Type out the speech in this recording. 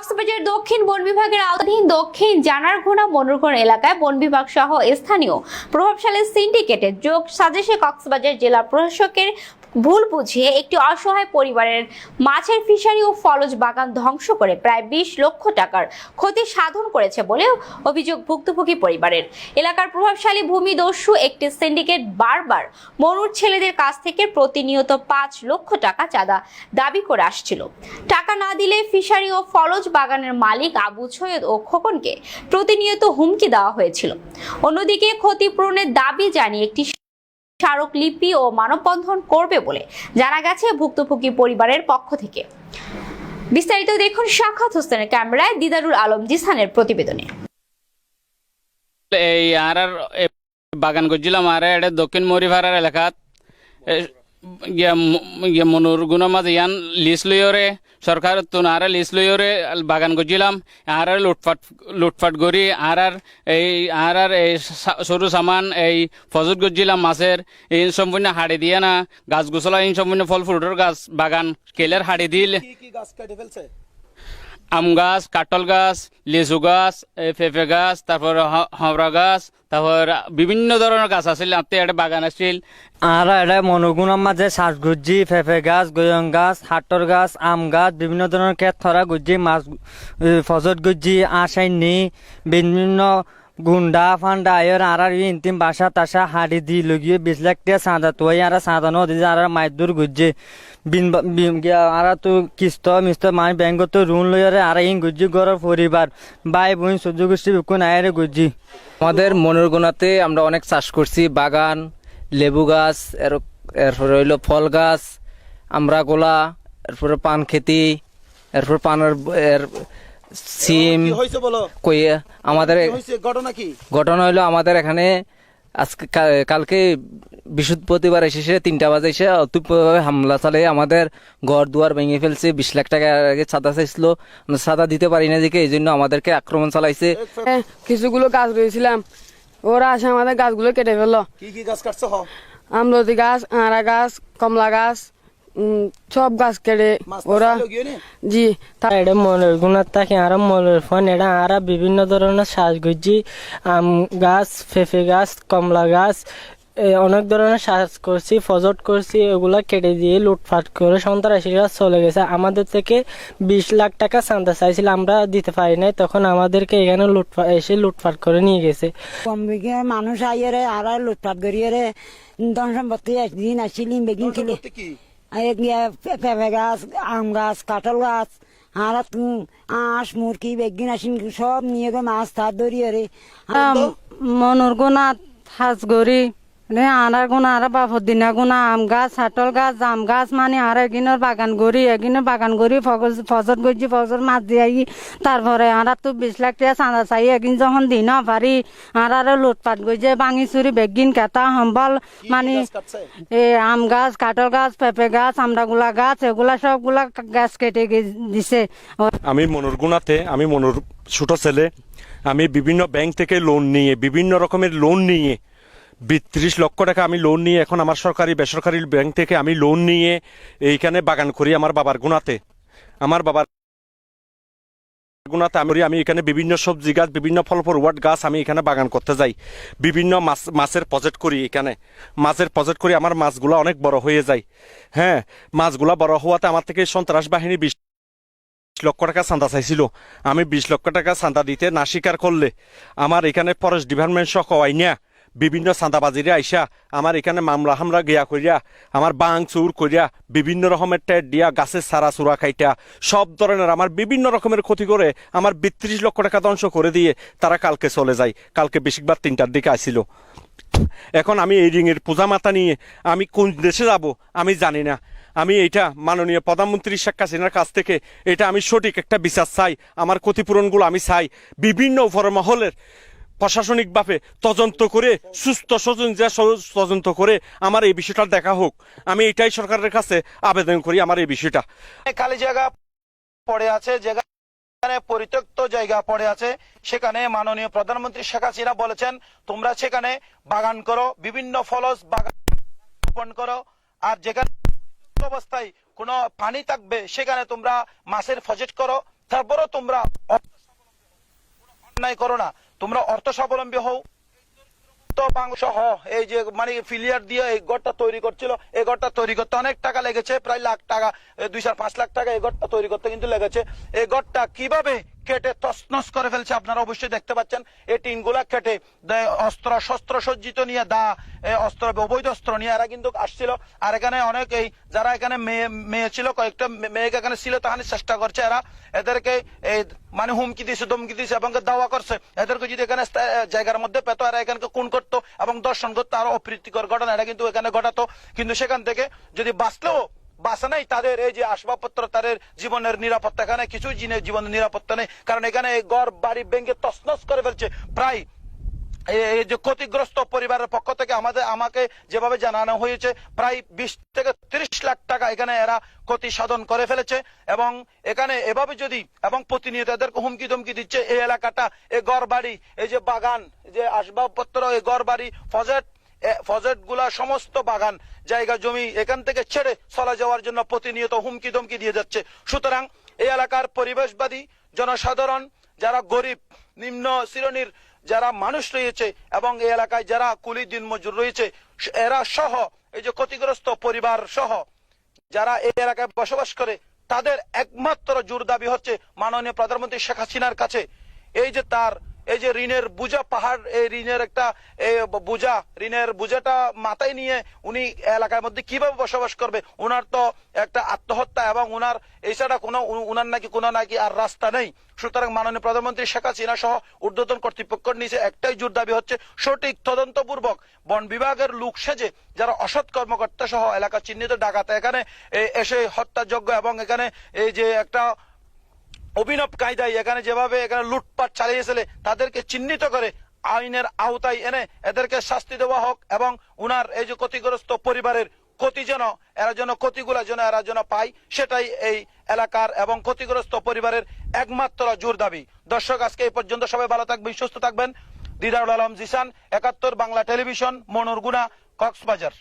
কক্সবাজার দক্ষিণ বন বিভাগের আওতাধীন দক্ষিণ জানারঘোনা মনোরগড় এলাকায় বন বিভাগ সহ স্থানীয় প্রভাবশালী সিন্ডিকেটের যোগ সাজেশে কক্সবাজার জেলা প্রশাসকের ভুল বুঝিয়ে একটি অসহায় পরিবারের মাছের ফিশারি ও ফলজ বাগান ধ্বংস করে প্রায় বিশ লক্ষ টাকার ক্ষতি সাধন করেছে বলে অভিযোগ ভুক্তভোগী পরিবারের। এলাকার প্রভাবশালী ভূমিদস্যু একটি সিন্ডিকেট বারবার মনুর ছেলেদের কাছ থেকে প্রতিনিয়ত পাঁচ লক্ষ টাকা চাঁদা দাবি করে আসছিল। টাকা না দিলে ফিশারি ও ফলজ বাগানের মালিক আবু সৈয়দ ও খোকনকে প্রতিনিয়ত হুমকি দেওয়া হয়েছিল। অন্যদিকে ক্ষতিপূরণের দাবি জানিয়ে একটি স্মারকলিপি ও মানববন্ধন করবে বলে জানা গেছে ভুক্তভোগী পরিবারের পক্ষ থেকে। বিস্তারিত দেখুন সাক্ষাৎ হোসেনের ক্যামেরায় দিদারুল আলম জিসানের প্রতিবেদনে। এই আর বাগান করছিলাম আর এটা দক্ষিণ মরিভাড়ার এলাকাত এ, ইয়া ম- ইয়া মনুর গুণ মাঝে ইয়ান লিস লইরে সরকার তো আর লিস লইরে বাগান গজিলাম আর আর লুটফাট লুটফাট করি আর আর এই আর আর এই সরু সামান এই ফজত গজিলাম মাছের এই সম্পূর্ণ হাড়ি দিয়ে না, গাছ গুছলা এই সম্পূর্ণ ফল ফ্রুটের গাছ, বাগান কেলের হাড়ি দিল? গাছ কেটে ফেলছে? আম গাছ, কাটল গাছ, লিচু গাছ পেঁপে গাছ, তারপর হাওড়া গাছ, তারপর বিভিন্ন ধরনের গাছ আছিল। আপনি একটা বাগান আছিল। আর এটা মনোগুণের মাঝে শ্বাসগুজি ফেফে গাছ, গয়ং গাছ, হাটর গাছ, আম গাছ, বিভিন্ন ধরনের ক্ষেত থরা গুজি, মাছ ফজত গুজি আশাইনি বিভিন্ন গুন্ডা, ফান্ডা আয়র আর আর ইন্তিম বাসা তাসা হাড়ি দি লগিয়ে বিশ লাখ টিয়া সাঁদা তো আর সাঁদা নদী আর মাইদুর গুজি বিন আর তো কিস্ত মিস্ত মাই ব্যাংক তো ঋণ লইয়ারে আর ইন গুজি ঘরের পরিবার ভাই বোন সহ্য গোষ্ঠী বিকুন আয়রে গুজি আমাদের মনের গোনাতে আমরা অনেক চাষ করছি, বাগান, লেবু গাছ, এর, এরপরে হইল ফল গাছ আমরা গোলা এরপরে পান খেতি এরপর পানের, এর সিম কি হয়েছে বলো? কই আমাদের ঘটনা কি? ঘটনা হইল আমাদের এখানে আজকে কালকে বৃহস্পতিবার এসেছে তিনটা বাজে এসে অতুপভাবে হামলা চালিয়ে আমাদের ঘর দুয়ার ভেঙে ফেলছে। বিশ লাখ টাকা আগে ছাদা চাইছিল। ছাদা দিতে পারি না দেখে এই জন্য আমাদেরকে আক্রমণ চালাইছে। হ্যাঁ, কিছুগুলো গাছ রয়েছিলাম। ওরা আসে আমাদের গাছগুলো কেটে ফেলল। কি কি গাছ কাটছো আমলতি গাছ আড়া গাছ কমলা গাছ সব গাছ কেটে ওরা জি তা- এটা মলের গুণার থাকে আর মলের ফোন এটা আর বিভিন্ন ধরনের শ্বাসগুজি আম গাছ ফেফে গাছ কমলা গাছ অনেক ধরনের শ্বাস করছি ফজট করছি এগুলা কেটে দিয়ে লুটফাট করে সন্ত্রাসীরা চলে গেছে। আমাদের থেকে বিশ লাখ টাকা চাঁদা চাইছিল আমরা দিতে পারি নাই তখন আমাদেরকে এখানে লুটফাট এসে লুটফাট করে নিয়ে গেছে। কম বিঘে মানুষ আইয়ারে আর আর লুটপাট করিয়ারে ধন সম্পত্তি একদিন আসিলি বেগিন খেলে পেঁপে গাছ আম গাছ কাঁঠাল গাছ আর আঁশ মুরগি বেগিন আসিন সব নিয়ে মাছ তার মনোর গোনা গুণা হাজগরি আনার গুণা আর বাপর দিনা গুণা আম গাছ হাটল গাছ জাম গাছ মানে আর এগিনের বাগান গড়ি এগিনের বাগান গড়ি ফগজ- ফজর গজি ফজর মাছ দিয়ে তারপরে আর তো বিশ লাখ টাকা চাঁদা চাই এগিন যখন দিন পারি আর আর লুটপাট গজে ভাঙি চুরি বেগিন কেতা সম্বল মানে এ আম গাছ কাঁঠাল গাছ পেঁপে গাছ আমড়াগুলা গাছ এগুলা সবগুলা গাছ কেটে গে- দিছে। আমি মনুর গুণাতে আমি মনুর ছোট ছেলে আমি বিভিন্ন ব্যাংক থেকে লোন নিয়ে বিভিন্ন রকমের লোন নিয়ে বিত্রিশ লক্ষ টাকা আমি লোন নিয়ে এখন আমার সরকারি, বেসরকারি ব্যাংক থেকে আমি লোন নিয়ে এইখানে বাগান করি আমার বাবার গুণাতে। আমার বাবার গুণাতে আমি আমি এখানে বিভিন্ন সবজি গাছ, বিভিন্ন ফল ফরওয়ার্ড গাছ আমি এখানে বাগান করতে যাই। বিভিন্ন মাছ, মাছের প্রজেক্ট করি এখানে। মাছের প্রজেক্ট করি, আমার মাছগুলো অনেক বড় হয়ে যায়। হ্যাঁ মাছগুলা বড় হওয়াতে আমার থেকে সন্ত্রাস বাহিনী বিশ লক্ষ টাকা চাঁদা চাইছিল। আমি বিশ লক্ষ টাকা চাঁদা দিতে না স্বীকার করলে আমার এখানে ফরেস্ট ডিপার্টমেন্ট সহ আইনা বিভিন্ন চাঁদাবাজিরে আইসা আমার এখানে মামলা হামলা গিয়া করিয়া আমার বাং চুর করিয়া বিভিন্ন রকমের টেট দিয়া গাছের সারা চূড়া খাইটা, সব ধরনের আমার বিভিন্ন রকমের ক্ষতি করে আমার বিত্রিশ লক্ষ টাকা ধ্বংস করে দিয়ে তারা কালকে চলে যায়। কালকে বেশিরভাগ তিনটার দিকে আসিল এখন আমি এই রিংয়ের পূজা মাতা নিয়ে, আমি কোন দেশে যাব আমি জানি না। আমি এইটা মাননীয় প্রধানমন্ত্রী শেখ হাসিনার কাছ থেকে এটা আমি সঠিক একটা বিচার চাই আমার ক্ষতিপূরণগুলো আমি চাই। বিভিন্ন উপর মহলের প্রশাসনিকভাবে তদন্ত করে, সুস্থ স্বজন যে তদন্ত করে আমার এই বিষয়টা দেখা হোক। আমি এটাই সরকারের কাছে আবেদন করি আমার এই বিষয়টা। খালি জায়গা পড়ে আছে, যেখানে পরিত্যক্ত জায়গা পড়ে আছে, সেখানে মাননীয় প্রধানমন্ত্রী শেখ হাসিনা বলেছেন, তোমরা সেখানে বাগান করো, বিভিন্ন ফলস বাগান রোপণ করো, আর যেখানে অবস্থায় কোনো পানি থাকবে, সেখানে তোমরা মাছের ফজেট করো, তারপরও তোমরা অন্যায় করো না। তোমরা অর্থ স্বাবলম্বী হও। তো সহ এই যে মানে ফিলিয়ার দিয়ে এই ঘরটা তৈরি করছিল, এই ঘরটা তৈরি করতে অনেক টাকা লেগেছে, প্রায় লাখ টাকা দুই চার পাঁচ লাখ টাকা এই ঘরটা তৈরি করতে কিন্তু লেগেছে। এই ঘরটা কীভাবে কেটে তসনস করে ফেলছে। আপনারা অবশ্যই দেখতে পাচ্ছেন এই টিনগুলা কেটে অস্ত্র, শস্ত্র সজ্জিত নিয়ে দা অস্ত্র, অবৈধ অস্ত্র নিয়ে এরা কিন্তু আসছিল। আর এখানে অনেক এই, যারা এখানে মেয়ে মেয়ে ছিল, কয়েকটা মেয়েকে এখানে ছিল, তাহানি চেষ্টা করছে এরা। এদেরকে এই মানে হুমকি দিয়েছে ধমকি দিয়েছে এবং দাওয়া করছে। এদেরকে যদি এখানে জায়গার মধ্যে পেতো, এরা এখানে খুন করতো এবং দর্শন করতো, আরও অপ্রীতিকর ঘটনা এটা কিন্তু এখানে ঘটাতো। কিন্তু সেখান থেকে যদি বাঁচলেও বাসা নাই, তাদের এই যে আসবাবপত্র, তাদের জীবনের নিরাপত্তা এখানে জিনে- জীবনের নিরাপত্তা নেই। কারণ এখানে ঘর, বাড়ি ভেঙে তসনস করে ফেলছে। প্রায় এই- যে ক্ষতিগ্রস্ত পরিবারের পক্ষ থেকে আমাদের, আমাকে যেভাবে জানানো হয়েছে, প্রায় বিশ থেকে ত্রিশ লাখ টাকা এখানে এরা ক্ষতি সাধন করে ফেলেছে। এবং এখানে এভাবে যদি, এবং প্রতিনিয়ত এদেরকে হুমকি ধমকি দিচ্ছে, এই এলাকাটা এই ঘর বাড়ি, এই যে বাগান, যে আসবাবপত্র, এই ঘর বাড়ি ফজেট ফজেটগুলা সমস্ত বাগান, জায়গা, জমি এখান থেকে ছেড়ে চলে যাওয়ার জন্য প্রতিনিয়ত হুমকি ধমকি দিয়ে যাচ্ছে। সুতরাং এই এলাকার পরিবেশবাদী, জনসাধারণ, যারা গরিব, নিম্ন শ্রেণির যারা মানুষ রয়েছে এবং এই এলাকায় যারা কুলি দিন মজুর রয়েছে, এরা সহ, এই যে ক্ষতিগ্রস্ত পরিবার সহ, যারা এই এলাকায় বসবাস করে, তাদের একমাত্র জোর দাবি হচ্ছে মাননীয় প্রধানমন্ত্রী শেখ হাসিনার কাছে। এই যে তার এই যে ঋণের বুঝা, পাহাড়, এই ঋণের একটা বুঝা, ঋণের বুঝাটা মাথায় নিয়ে উনি এলাকার মধ্যে কীভাবে বসবাস করবে? উনার তো একটা আত্মহত্যা এবং উনার এছাড়া কোনো উনার নাকি কোনো নাকি আর রাস্তা নেই। সুতরাং মাননীয় প্রধানমন্ত্রী শেখ হাসিনা সহ ঊর্ধ্বতন কর্তৃপক্ষের নিচে একটাই জোর দাবি হচ্ছে, সঠিক তদন্তপূর্বক বন বিভাগের লোক সেজে যারা অসৎ কর্মকর্তা সহ এলাকা চিহ্নিত, ডাকাতে, এখানে এসে হত্যাযোগ্য এবং এখানে এই যে একটা অভিনব কায়দায় এখানে যেভাবে এখানে লুটপাট চালিয়েছিল তাদেরকে চিহ্নিত করে আইনের আওতায় এনে এদেরকে শাস্তি দেওয়া হোক এবং উনার এই যে ক্ষতিগ্রস্ত পরিবারের ক্ষতি যেন, এরা যেন ক্ষতিগুলা যেন এরা যেন পায়, সেটাই এই এলাকার এবং ক্ষতিগ্রস্ত পরিবারের একমাত্র জোর দাবি। দর্শক, আজকে এই পর্যন্ত সবাই ভালো থাকবেন, সুস্থ থাকবেন। দিদারুল আলম জিসান, একাত্তর বাংলা টেলিভিশন, মনোরগুনা, কক্সবাজার।